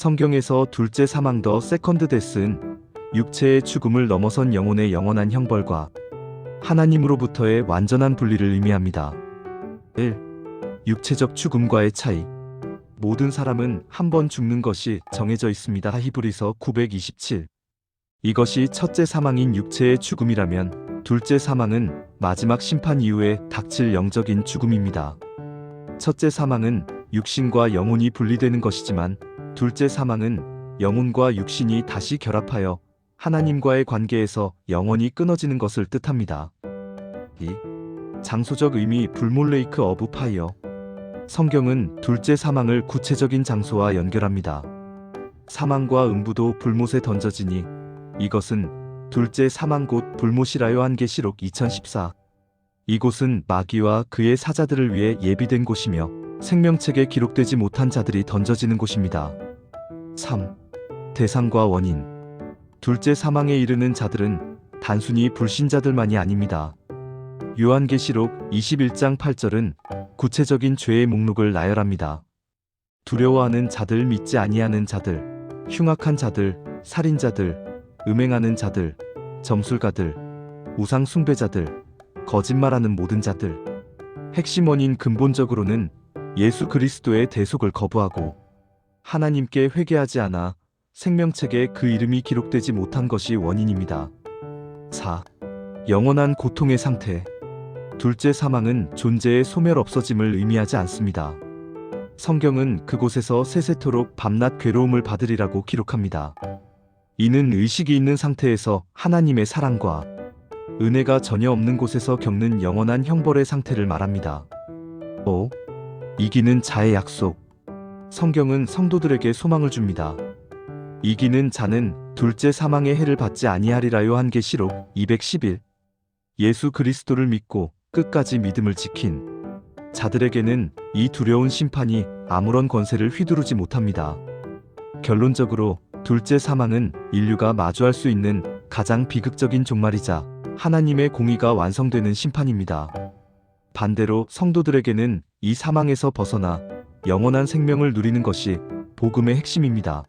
성경에서 둘째 사망 더 세컨드 데스는 육체의 죽음을 넘어선 영혼의 영원한 형벌과 하나님으로부터의 완전한 분리를 의미합니다. 1. 육체적 죽음과의 차이. 모든 사람은 한 번 죽는 것이 정해져 있습니다. 히브리서 927. 이것이 첫째 사망인 육체의 죽음이라면 둘째 사망은 마지막 심판 이후에 닥칠 영적인 죽음입니다. 첫째 사망은 육신과 영혼이 분리되는 것이지만 둘째 사망은 영혼과 육신이 다시 결합하여 하나님과의 관계에서 영원히 끊어지는 것을 뜻합니다. 2. 장소적 의미 불몰레이크 어브 파이어 성경은 둘째 사망을 구체적인 장소와 연결합니다. 사망과 음부도 불못에 던져지니 이것은 둘째 사망 곳 불못이라 요 한계시록 2014 이곳은 마귀와 그의 사자들을 위해 예비된 곳이며 생명책에 기록되지 못한 자들이 던져지는 곳입니다. 3. 대상과 원인 둘째 사망에 이르는 자들은 단순히 불신자들만이 아닙니다. 요한계시록 21장 8절은 구체적인 죄의 목록을 나열합니다. 두려워하는 자들, 믿지 아니하는 자들, 흉악한 자들, 살인자들, 음행하는 자들, 점술가들, 우상 숭배자들, 거짓말하는 모든 자들. 핵심 원인 근본적으로는 예수 그리스도의 대속을 거부하고 하나님께 회개하지 않아 생명책에 그 이름이 기록되지 못한 것이 원인입니다. 4. 영원한 고통의 상태. 둘째 사망은 존재의 소멸 없어짐을 의미하지 않습니다. 성경은 그곳에서 세세토록 밤낮 괴로움을 받으리라고 기록합니다. 이는 의식이 있는 상태에서 하나님의 사랑과 은혜가 전혀 없는 곳에서 겪는 영원한 형벌의 상태를 말합니다. 5. 이기는 자의 약속. 성경은 성도들에게 소망을 줍니다. 이기는 자는 둘째 사망의 해를 받지 아니하리라요 한계시록 211. 예수 그리스도를 믿고 끝까지 믿음을 지킨 자들에게는 이 두려운 심판이 아무런 권세를 휘두르지 못합니다. 결론적으로 둘째 사망은 인류가 마주할 수 있는 가장 비극적인 종말이자 하나님의 공의가 완성되는 심판입니다. 반대로 성도들에게는 이 사망에서 벗어나 영원한 생명을 누리는 것이 복음의 핵심입니다.